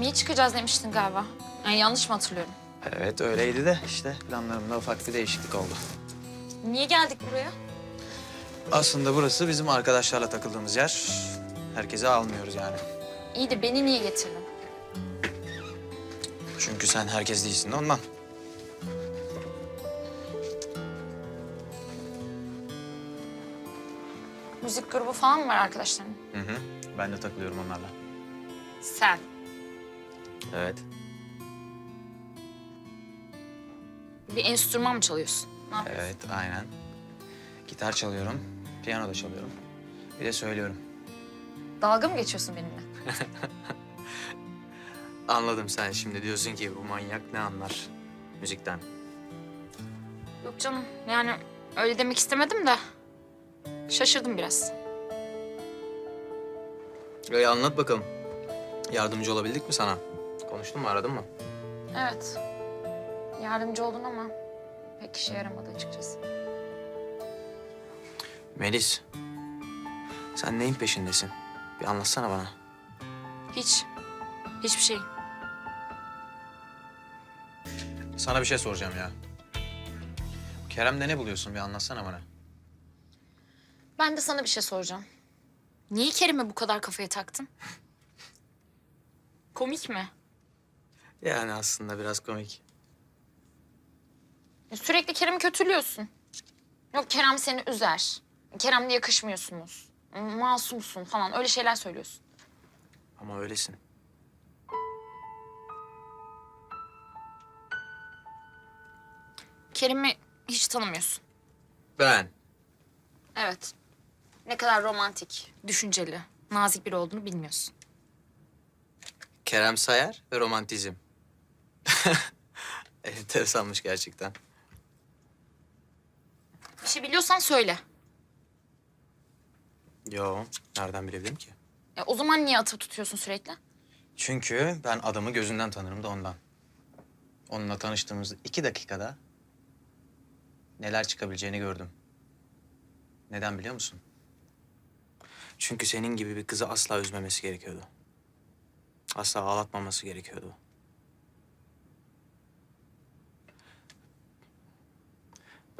Yemeğe çıkacağız demiştin galiba. Yani yanlış mı hatırlıyorum? Evet öyleydi de işte planlarımda ufak bir değişiklik oldu. Niye geldik buraya? Aslında burası bizim arkadaşlarla takıldığımız yer. Herkese almıyoruz yani. İyi de beni niye getirdin? Çünkü sen herkes değilsin de ondan. Müzik grubu falan mı var arkadaşların? Hı hı. Ben de takılıyorum onlarla. Sen. Evet. Bir enstrüman mı çalıyorsun? Ne yapıyorsun? Evet aynen. Gitar çalıyorum, piyano da çalıyorum. Bir de söylüyorum. Dalga mı geçiyorsun benimle? Anladım sen şimdi diyorsun ki bu manyak ne anlar müzikten. Yok canım yani öyle demek istemedim de. Şaşırdım biraz. Öyle anlat bakalım. Yardımcı olabildik mi sana? Konuştun mu, aradın mı? Evet. Yardımcı oldun ama pek işe yaramadı açıkçası. Melis, sen neyin peşindesin? Bir anlatsana bana. Hiç. Hiçbir şey. Sana bir şey soracağım ya. Kerem'de ne buluyorsun? Bir anlatsana bana. Ben de sana bir şey soracağım. Niye Kerim'e bu kadar kafaya taktın? Komik mi? Yani aslında biraz komik. Sürekli Kerem'i kötülüyorsun. Yok Kerem seni üzer. Kerem'le yakışmıyorsunuz. Masumsun falan öyle şeyler söylüyorsun. Ama öylesin. Kerim'i hiç tanımıyorsun. Ben. Evet. Ne kadar romantik, düşünceli, nazik biri olduğunu bilmiyorsun. Kerem Sayar ve romantizm. Enteresanmış gerçekten. Bir şey biliyorsan söyle. Yo, nereden bilebilirim ki? E, o zaman niye atıp tutuyorsun sürekli? Çünkü ben adamı gözünden tanırım da ondan. Onunla tanıştığımız iki dakikada neler çıkabileceğini gördüm. Neden biliyor musun? Çünkü senin gibi bir kızı asla üzmemesi gerekiyordu. Asla ağlatmaması gerekiyordu.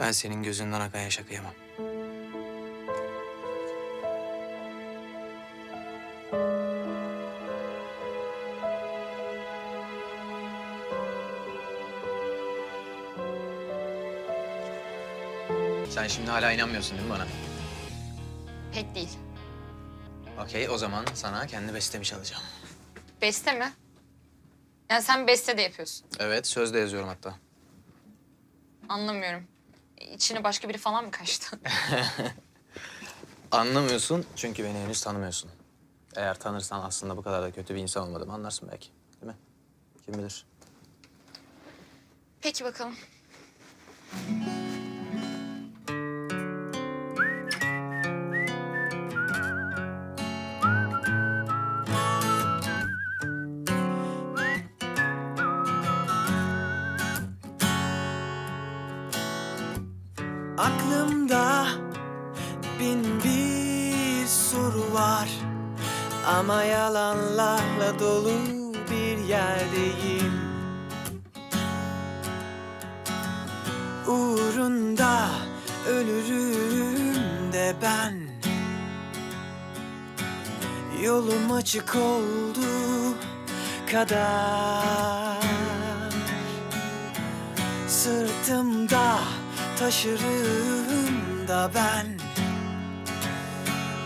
Ben senin gözünden akan yaşa kıyamam. Sen şimdi hala inanmıyorsun değil mi bana? Pek değil. Okey, o zaman sana kendi bestemi çalacağım. Beste mi? Yani sen beste de yapıyorsun. Evet, sözde yazıyorum hatta. Anlamıyorum. İçine başka biri falan mı kaçtı? Anlamıyorsun çünkü beni henüz tanımıyorsun. Eğer tanırsan aslında bu kadar da kötü bir insan olmadığımı anlarsın belki. Değil mi? Kim bilir? Peki bakalım. Aklımda bin bir soru var. Ama yalanlarla dolu bir yerdeyim. Uğrunda ölürüm de ben. Yolum açık oldu kadar. Sırtımda taşırım da ben.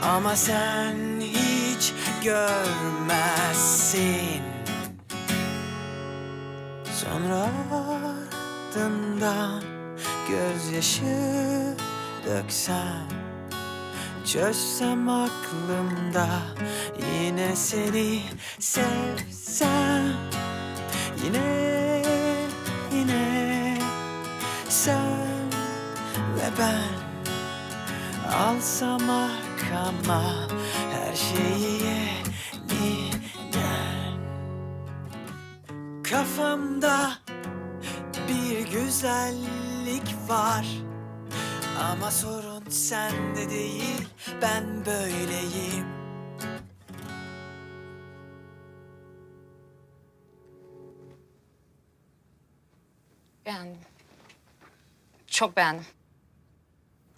Ama sen hiç görmezsin. Sonra ardından gözyaşı döksem Çözsem aklımda yine seni sevsem. Yine ve ben Alsam arkama her şeyi yeniden Kafamda bir güzellik var Ama sorun sende değil ben böyleyim Beğendim. Çok beğendim.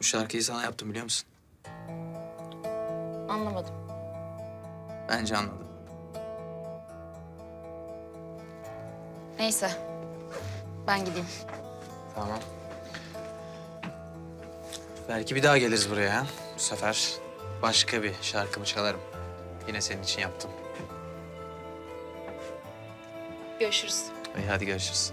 Bu şarkıyı sana yaptım biliyor musun? Anlamadım. Bence anladım. Neyse. Ben gideyim. Tamam. Belki bir daha geliriz buraya. ha? Bu sefer başka bir şarkımı çalarım. Yine senin için yaptım. Görüşürüz. İyi hadi görüşürüz.